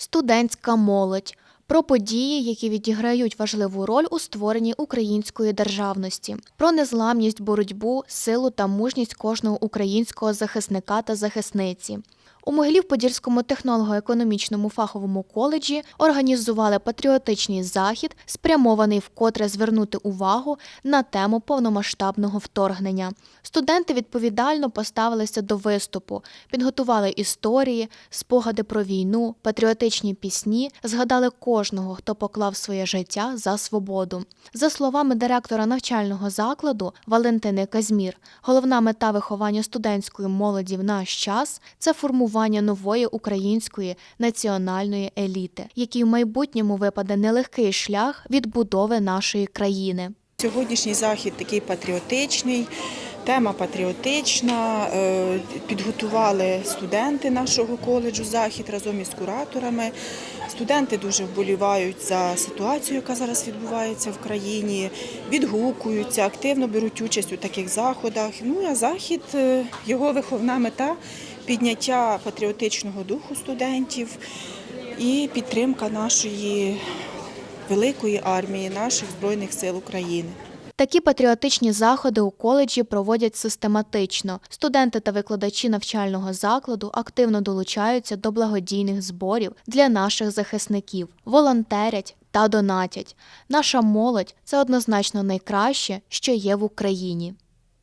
студентська молодь. Про події, які відіграють важливу роль у створенні української державності, про незламність, боротьбу, силу та мужність кожного українського захисника та захисниці. У Могилів-Подільському технолого-економічному фаховому коледжі організували патріотичний захід, спрямований вкотре звернути увагу на тему повномасштабного вторгнення. Студенти відповідально поставилися до виступу, підготували історії, спогади про війну, патріотичні пісні, згадали кожного, хто поклав своє життя за свободу. За словами директора навчального закладу Валентини Казмір, головна мета виховання студентської молоді в наш час це формування нової української національної еліти, якій в майбутньому випаде нелегкий шлях відбудови нашої країни. Сьогоднішній захід такий патріотичний, тема патріотична. Е, Підготували студенти нашого коледжу захід разом із кураторами. Студенти дуже вболівають за ситуацію, яка зараз відбувається в країні, відгукуються, активно беруть участь у таких заходах. Ну а захід, е, його виховна мета підняття патріотичного духу студентів і підтримка нашої великої армії, наших збройних сил України. Такі патріотичні заходи у коледжі проводять систематично. Студенти та викладачі навчального закладу активно долучаються до благодійних зборів для наших захисників, волонтерять та донатять. Наша молодь це однозначно найкраще, що є в Україні.